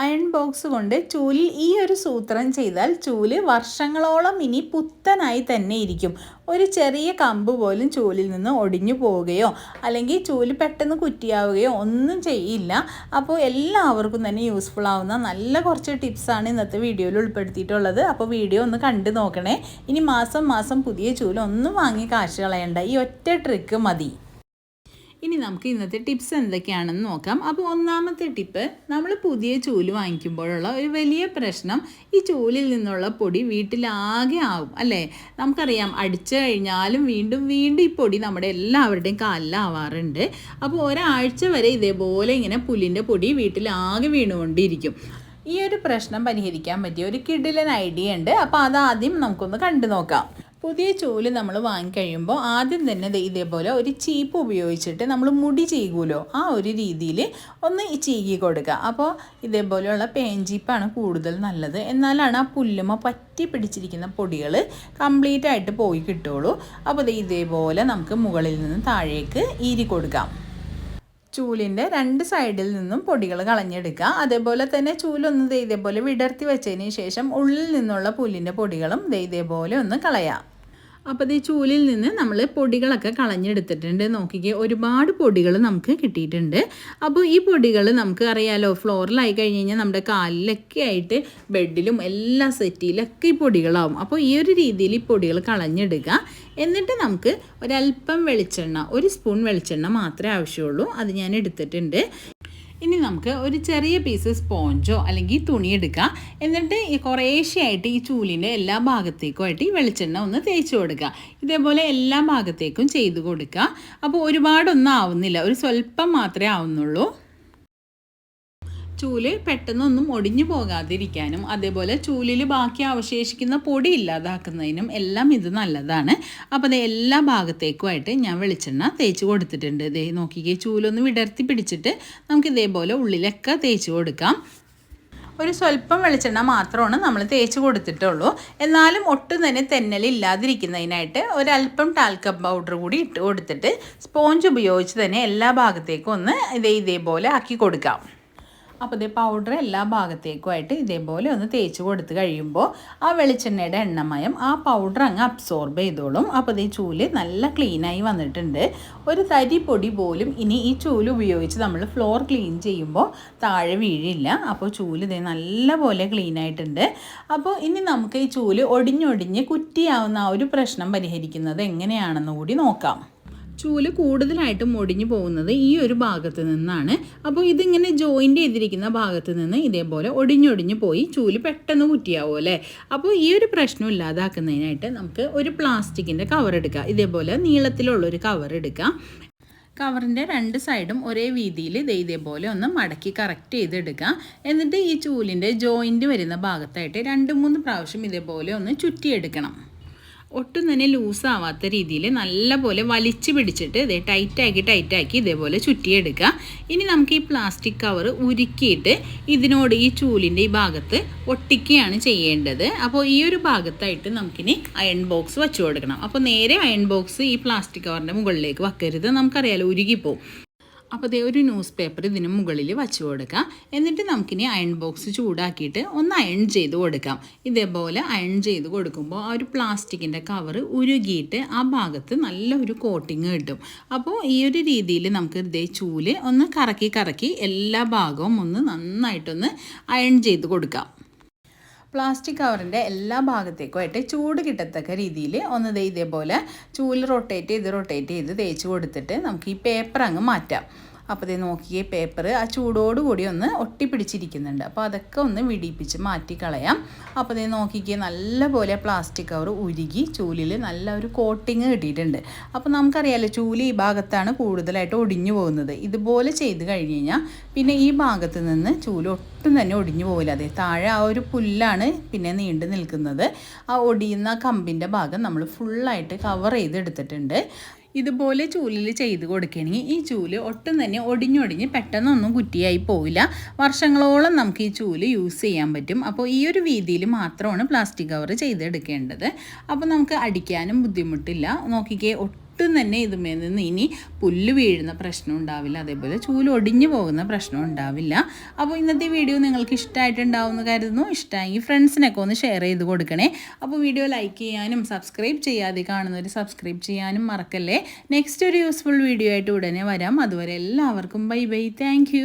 Iron box കൊണ്ട് ചൂലിൽ ഈ ഒരു സൂത്രം ചെയ്താൽ ചൂൽ വർഷങ്ങളോളം ഇനി പുത്തനായി തന്നെ ഇരിക്കും. ഒരു ചെറിയ കമ്പ് പോലും ചൂലിൽ നിന്ന് ഒടിഞ്ഞു പോവുകയോ അല്ലെങ്കിൽ ചൂൽ പെട്ടെന്ന് കുറ്റിയാവുകയോ ഒന്നും ചെയ്യില്ല. അപ്പോൾ എല്ലാവർക്കും തന്നെ യൂസ്ഫുൾ ആവുന്ന നല്ല കുറച്ച് ടിപ്സാണ് ഇന്നത്തെ വീഡിയോയിൽ ഉൾപ്പെടുത്തിയിട്ടുള്ളത്. അപ്പോൾ വീഡിയോ ഒന്ന് കണ്ടു നോക്കണേ. ഇനി മാസം മാസം പുതിയ ചൂൽ ഒന്നും വാങ്ങി കാശ് കളയണ്ട. ഈ ഒറ്റ ട്രിക്ക് മതി. ഇനി നമുക്ക് ഇന്നത്തെ ടിപ്സ് എന്തൊക്കെയാണെന്ന് നോക്കാം. അപ്പോൾ ഒന്നാമത്തെ ടിപ്പ് നമ്മൾ പുതിയ ചൂൽ വാങ്ങിക്കുമ്പോഴുള്ള ഒരു വലിയ പ്രശ്നം ഈ ചൂലിൽ നിന്നുള്ള പൊടി വീട്ടിലാകെ ആവും അല്ലേ? നമുക്കറിയാം അടിച്ചു കഴിഞ്ഞാലും വീണ്ടും വീണ്ടും ഈ പൊടി നമ്മുടെ എല്ലാവരുടെയും കാലിലാവാറുണ്ട്. അപ്പോൾ ഒരാഴ്ച വരെ ഇതേപോലെ ഇങ്ങനെ പുല്ലിന്റെ പൊടി വീട്ടിലാകെ വീണുകൊണ്ടിരിക്കും. ഈ ഒരു പ്രശ്നം പരിഹരിക്കാൻ പറ്റിയ ഒരു കിഡിലൻ ഐഡിയ ഉണ്ട്. അപ്പോൾ അതാദ്യം നമുക്കൊന്ന് കണ്ടു നോക്കാം. പുതിയ ചൂൽ നമ്മൾ വാങ്ങിക്കഴിയുമ്പോൾ ആദ്യം തന്നെ ഇതേപോലെ ഒരു ചീപ്പ് ഉപയോഗിച്ചിട്ട് നമ്മൾ മുടി ചീകൂലോ? ആ ഒരു രീതിയിൽ ഒന്ന് ചീകി കൊടുക്കുക. അപ്പോൾ ഇതേപോലെയുള്ള പേഞ്ചീപ്പാണ് കൂടുതൽ നല്ലത്. എന്നാലാണ് ആ പുല്ലുമ പറ്റി പിടിച്ചിരിക്കുന്ന പൊടികൾ കംപ്ലീറ്റ് ആയിട്ട് പോയി കിട്ടുള്ളൂ അപ്പോൾ ഇത് ഇതേപോലെ നമുക്ക് മുകളിൽ നിന്ന് താഴേക്ക് ഈരി കൊടുക്കാം. ചൂലിന്റെ രണ്ട് സൈഡിൽ നിന്നും പൊടികൾ കളഞ്ഞെടുക്കുക. അതേപോലെ തന്നെ ചൂലൊന്ന് ദേ ഇതേപോലെ വിടർത്തി വെച്ചതിന് ശേഷം ഉള്ളിൽ നിന്നുള്ള പുല്ലിന്റെ പൊടികളും ദേ ഇതേപോലെ ഒന്ന് കളയാം. അപ്പോൾ ഈ ചൂലിൽ നിന്ന് നമ്മൾ പൊടികളൊക്കെ കളഞ്ഞെടുത്തിട്ടുണ്ട്. നോക്കിക്കേ ഒരുപാട് പൊടികൾ നമുക്ക് കിട്ടിയിട്ടുണ്ട്. അപ്പോൾ ഈ പൊടികൾ നമുക്ക് അറിയാലോ ഫ്ലോറിലായി കഴിഞ്ഞ് കഴിഞ്ഞാൽ നമ്മുടെ കാലിലൊക്കെ ആയിട്ട് ബെഡിലും എല്ലാ സെറ്റിയിലൊക്കെ ഈ പൊടികളാവും. അപ്പോൾ ഈ ഒരു രീതിയിൽ ഈ പൊടികൾ കളഞ്ഞെടുക്കുക എന്നിട്ട് നമുക്ക് ഒരല്പം വെളിച്ചെണ്ണ ഒരു സ്പൂൺ വെളിച്ചെണ്ണ മാത്രമേ ആവശ്യമുള്ളൂ. അത് ഞാൻ എടുത്തിട്ടുണ്ട്. ഇനി നമുക്ക് ഒരു ചെറിയ പീസ് സ്പോഞ്ചോ അല്ലെങ്കിൽ തുണി എടുക്കാം. എന്നിട്ട് ഈ കുറേശ്ശെയായിട്ട് ഈ ചൂലിന്റെ എല്ലാ ഭാഗത്തേക്കും ആയിട്ട് ഈ വെളിച്ചെണ്ണ ഒന്ന് തേച്ച് കൊടുക്കുക. ഇതേപോലെ എല്ലാ ഭാഗത്തേക്കും ചെയ്ത് കൊടുക്കുക. അപ്പോൾ ഒരുപാടൊന്നും ആവുന്നില്ല. ഒരു സ്വല്പം മാത്രമേ ആവുന്നുള്ളൂ. ചൂൽ പെട്ടെന്നൊന്നും ഒടിഞ്ഞു പോകാതിരിക്കാനും അതേപോലെ ചൂലിൽ ബാക്കി അവശേഷിക്കുന്ന പൊടി ഇല്ലാതാക്കുന്നതിനും എല്ലാം ഇത് നല്ലതാണ്. അപ്പോൾ അത് എല്ലാ ഭാഗത്തേക്കുമായിട്ട് ഞാൻ വെളിച്ചെണ്ണ തേച്ച് കൊടുത്തിട്ടുണ്ട്. ഇതേ നോക്കിക്കേ ചൂലൊന്ന് വിടർത്തി പിടിച്ചിട്ട് നമുക്ക് ഇതേപോലെ ഉള്ളിലൊക്കെ തേച്ച് കൊടുക്കാം. ഒരു സ്വല്പം വെളിച്ചെണ്ണ മാത്രമാണ് നമ്മൾ തേച്ച് കൊടുത്തിട്ടുള്ളൂ. എന്നാലും ഒട്ടും തന്നെ തെന്നൽ ഇല്ലാതിരിക്കുന്നതിനായിട്ട് ഒരല്പം ടാൽക്കം പൗഡർ കൂടി ഇട്ട് കൊടുത്തിട്ട് സ്പോഞ്ച് ഉപയോഗിച്ച് തന്നെ എല്ലാ ഭാഗത്തേക്കും ഒന്ന് ഇതേ ഇതേപോലെ ആക്കി കൊടുക്കാം. അപ്പോൾ ഇതേ പൗഡർ എല്ലാ ഭാഗത്തേക്കുമായിട്ട് ഇതേപോലെ ഒന്ന് തേച്ച് കൊടുത്ത് കഴിയുമ്പോൾ ആ വെളിച്ചെണ്ണയുടെ എണ്ണമയം ആ പൗഡർ അങ്ങ് അബ്സോർബ് ചെയ്തോളും. അപ്പോൾ ഇതേ ചൂൽ നല്ല ക്ലീനായി വന്നിട്ടുണ്ട്. ഒരു തരി പൊടി പോലും ഇനി ഈ ചൂൽ ഉപയോഗിച്ച് നമ്മൾ ഫ്ലോർ ക്ലീൻ ചെയ്യുമ്പോൾ താഴെ വീഴില്ല. അപ്പോൾ ചൂൽ ഇതേ നല്ലപോലെ ക്ലീൻ ആയിട്ടുണ്ട്. അപ്പോൾ ഇനി നമുക്ക് ഈ ചൂൽ ഒടിഞ്ഞൊടിഞ്ഞ് കുറ്റിയാവുന്ന ആ ഒരു പ്രശ്നം പരിഹരിക്കുന്നത് എങ്ങനെയാണെന്ന് കൂടി നോക്കാം. ചൂൽ കൂടുതലായിട്ടും ഒടിഞ്ഞു പോകുന്നത് ഈ ഒരു ഭാഗത്ത് നിന്നാണ്. അപ്പോൾ ഇതിങ്ങനെ ജോയിന്റ് ചെയ്തിരിക്കുന്ന ഭാഗത്ത് നിന്ന് ഇതേപോലെ ഒടിഞ്ഞൊടിഞ്ഞു പോയി ചൂൽ പെട്ടെന്ന് കുറ്റിയാവും അല്ലേ? അപ്പോൾ ഈ ഒരു പ്രശ്നം ഇല്ലാതാക്കുന്നതിനായിട്ട് നമുക്ക് ഒരു പ്ലാസ്റ്റിക്കിന്റെ കവർ എടുക്കുക ഇതേപോലെ നീളത്തിലുള്ളൊരു കവർ എടുക്കുക കവറിന്റെ രണ്ട് സൈഡും ഒരേ വീതിയിൽ ഇത് ഇതേപോലെ ഒന്ന് മടക്കി കറക്റ്റ് ചെയ്തെടുക്കുക. എന്നിട്ട് ഈ ചൂലിന്റെ ജോയിന്റ് വരുന്ന ഭാഗത്തായിട്ട് രണ്ട് മൂന്ന് പ്രാവശ്യം ഇതേപോലെ ഒന്ന് ചുറ്റിയെടുക്കണം. ഒട്ടും തന്നെ ലൂസാവാത്ത രീതിയിൽ നല്ലപോലെ വലിച്ചു പിടിച്ചിട്ട് ഇതേ ടൈറ്റാക്കി ടൈറ്റാക്കി ഇതേപോലെ ചുറ്റിയെടുക്കുക. ഇനി നമുക്ക് ഈ പ്ലാസ്റ്റിക് കവർ ഉരുക്കിയിട്ട് ഇതിനോട് ഈ ചൂലിന്റെ ഈ ഭാഗത്ത് ഒട്ടിക്കുകയാണ് ചെയ്യേണ്ടത്. അപ്പോൾ ഈ ഒരു ഭാഗത്തായിട്ട് നമുക്കിനി അയൺ ബോക്സ് വെച്ചു കൊടുക്കണം അപ്പോൾ നേരെ അയൺ ബോക്സ് ഈ പ്ലാസ്റ്റിക് കവറിന്റെ മുകളിലേക്ക് വെക്കരുത്. നമുക്കറിയാലോ ഉരുകിപ്പോവും. അപ്പോൾ ഇതേ ഒരു ന്യൂസ് പേപ്പർ ഇതിന് മുകളിൽ വച്ച് കൊടുക്കാം. എന്നിട്ട് നമുക്കിനി അയൺ ബോക്സ് ചൂടാക്കിയിട്ട് ഒന്ന് അയൺ ചെയ്ത് കൊടുക്കാം. ഇതേപോലെ അയൺ ചെയ്ത് കൊടുക്കുമ്പോൾ ആ ഒരു പ്ലാസ്റ്റിക്കിന്റെ കവർ ഉരുകിയിട്ട് ആ ഭാഗത്ത് നല്ലൊരു കോട്ടിങ് കിട്ടും. അപ്പോൾ ഈ ഒരു രീതിയിൽ നമുക്ക് ഇതേ ചൂൽ ഒന്ന് കറക്കി കറക്കി എല്ലാ ഭാഗവും ഒന്ന് നന്നായിട്ടൊന്ന് അയൺ ചെയ്ത് കൊടുക്കാം. പ്ലാസ്റ്റിക് കവറിന്റെ എല്ലാ ഭാഗത്തേക്കുമായിട്ട് ചൂട് കിട്ടത്തക്ക രീതിയിൽ ഒന്ന് ഇതേപോലെ ചൂൽ റൊട്ടേറ്റ് ചെയ്ത് റൊട്ടേറ്റ് ചെയ്ത് തേച്ച് കൊടുത്തിട്ട് നമുക്ക് ഈ പേപ്പർ അങ്ങ് മാറ്റാം. അപ്പോൾ ഇത് നോക്കിയേ പേപ്പർ ആ ചൂടോടുകൂടി ഒന്ന് ഒട്ടിപ്പിടിച്ചിരിക്കുന്നുണ്ട്. അപ്പോൾ അതൊക്കെ ഒന്ന് വിടിപ്പിച്ച് മാറ്റിക്കളയാം അപ്പോൾ ഇത് നോക്കിക്കേ നല്ലപോലെ പ്ലാസ്റ്റിക് കവർ ഉരുകി ചൂലിൽ നല്ല ഒരു കോട്ടിങ് കിട്ടിയിട്ടുണ്ട്. അപ്പോൾ നമുക്കറിയാമല്ലോ ചൂലി ഈ ഭാഗത്താണ് കൂടുതലായിട്ട് ഒടിഞ്ഞു പോകുന്നത്. ഇതുപോലെ ചെയ്ത് കഴിഞ്ഞ് കഴിഞ്ഞാൽ പിന്നെ ഈ ഭാഗത്ത് നിന്ന് ചൂൽ ഒട്ടും തന്നെ ഒടിഞ്ഞു പോകില്ല അതെ താഴെ ആ ഒരു പുല്ലാണ് പിന്നെ നീണ്ടു നിൽക്കുന്നത്. ആ ഒടിയുന്ന കമ്പിന്റെ ഭാഗം നമ്മൾ ഫുള്ളായിട്ട് കവർ ചെയ്തെടുത്തിട്ടുണ്ട്. ഇതുപോലെ ചൂലിൽ ചെയ്ത് കൊടുക്കുകയാണെങ്കിൽ ഈ ചൂൽ ഒട്ടും തന്നെ ഒടിഞ്ഞൊടിഞ്ഞ് പെട്ടെന്നൊന്നും കുറ്റിയായി പോവില്ല. വർഷങ്ങളോളം നമുക്ക് ഈ ചൂൽ യൂസ് ചെയ്യാൻ പറ്റും. അപ്പോൾ ഈ ഒരു വീതിയിൽ മാത്രമാണ് പ്ലാസ്റ്റിക് കവർ ചെയ്തെടുക്കേണ്ടത്. അപ്പോൾ നമുക്ക് അടിക്കാനും ബുദ്ധിമുട്ടില്ല. നോക്കിക്കേ ഒട്ടും ഒട്ടും തന്നെ ഇതുമേ നിന്ന് ഇനി പുല്ല് വീഴുന്ന പ്രശ്നം ഉണ്ടാവില്ല. അതേപോലെ ചൂൽ ഒടിഞ്ഞു പോകുന്ന പ്രശ്നം ഉണ്ടാവില്ല. അപ്പോൾ ഇന്നത്തെ വീഡിയോ നിങ്ങൾക്ക് ഇഷ്ടമായിട്ടുണ്ടാവുമെന്ന് കരുതുന്നു. ഇഷ്ടമായി ഫ്രണ്ട്സിനൊക്കെ ഒന്ന് ഷെയർ ചെയ്ത് കൊടുക്കണേ. അപ്പോൾ വീഡിയോ ലൈക്ക് ചെയ്യാനും സബ്സ്ക്രൈബ് ചെയ്യാതെ കാണുന്നവർ സബ്സ്ക്രൈബ് ചെയ്യാനും മറക്കല്ലേ. നെക്സ്റ്റ് ഒരു യൂസ്ഫുൾ വീഡിയോ ആയിട്ട് ഉടനെ വരാം. അതുവരെ എല്ലാവർക്കും ബൈ ബൈ. താങ്ക്